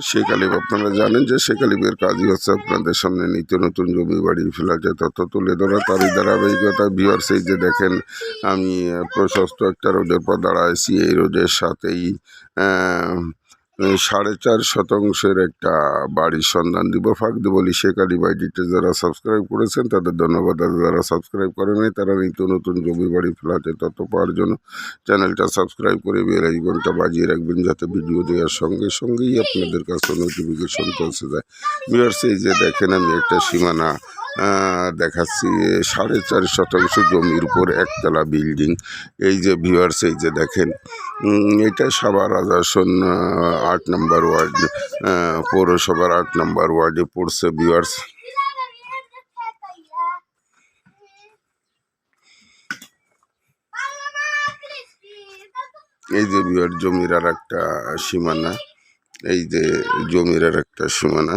শেখ আলিব আপনারা জানেন যে শেখ আলিবের কাজই হচ্ছে আপনাদের সামনে নিত্য নতুন জমি বাড়ি ফ্ল্যাটে তথ্য তুলে ধরা। তারই ধারাবাহিকতা ভিওর সেই যে দেখেন, আমি প্রশস্ত একটা রোডের পর দাঁড়াইছি এই রোডের সাথেই এই সাড়ে চার শতাংশের একটা বাড়ির সন্ধান দিব, ফাঁক দিব। বলি, শেখ আলী বাইডিতে যারা সাবস্ক্রাইব করেছেন, তাদের ধন্যবাদ। আর যারা সাবস্ক্রাইব করেনি তারা নিত্য নতুন জমি বাড়ি, ফ্ল্যাটে তথ্য পাওয়ার জন্য চ্যানেলটা সাবস্ক্রাইব করে বেল আইকনটা বাজিয়ে রাখবেন, যাতে ভিডিও দেওয়ার সঙ্গে সঙ্গেই আপনাদের কাছে নোটিফিকেশন পৌঁছে যায়। ভিউয়ার্স, এই যে দেখেন, আমি একটা সীমানা দেখাচ্ছি সাড়ে চার শতাংশ জমির উপর একতলা বিল্ডিং। এই যে ভিউয়ার্স এই যে দেখেন এটা সাভার আজাসন আট নম্বর ওয়ার্ড পৌরসভার আট নম্বর ওয়ার্ডে পড়ছে ভিউয়ার্স এই যে বিয়ার জমির আর একটা সীমানা, এই যে জমির আর একটা সীমানা।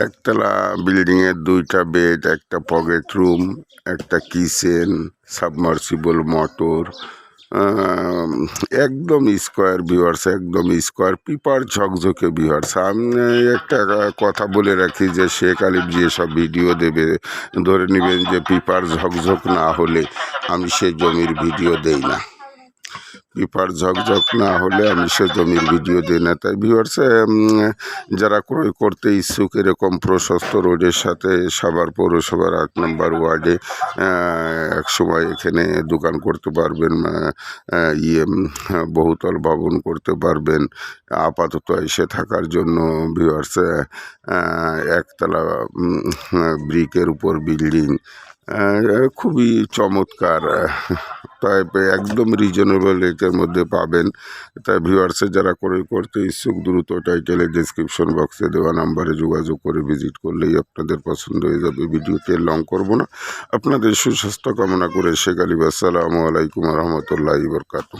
একতলা বিল্ডিং এর দুইটা বেড, একটা পকেট রুম, একটা কিচেন, সাবমার্সিবল মোটর একদম স্কোয়ার ভিউয়ার্স, একদম স্কোয়ার পিপার ঝকঝকে ভিউয়ার্স। আমি একটা কথা বলে রাখি যে, শেখ আলিফ যে সব ভিডিও দেবে, ধরে নেবেন যে পিপার ঝকঝক না হলে আমি সে জমির ভিডিও দেই না। পিপার ঝকঝক না হলে আমি সে জমির ভিডিও দিই না। তাই ভিউয়ার্স যারা ক্রয় করতে ইচ্ছুক, এরকম প্রশস্ত রোডের সাথে সাভার পৌরসভার আট নম্বর ওয়ার্ডে এক সময় এখানে দোকান করতে পারবেন ইয়ে বহুতল ভবন করতে পারবেন, আপাতত এসে থাকার জন্য ভিউয়ার্স একতলা ব্রিকের উপর বিল্ডিং খুবই চমৎকার তাই একদম রিজনেবল রেটের মধ্যে পাবেন। তাই ভিউয়ার্সে যারা করে, করতে ইচ্ছুক, দ্রুত টাইটেলের ডিসক্রিপশন বক্সে দেওয়া নাম্বারে যোগাযোগ করে ভিজিট করলেই আপনাদের পছন্দ হয়ে যাবে। ভিডিওতে লং করব না। আপনাদের সুস্বাস্থ্য কামনা করে শেখ আলী আসসালামু আলাইকুম রহমতুল্লাহ বরকাতু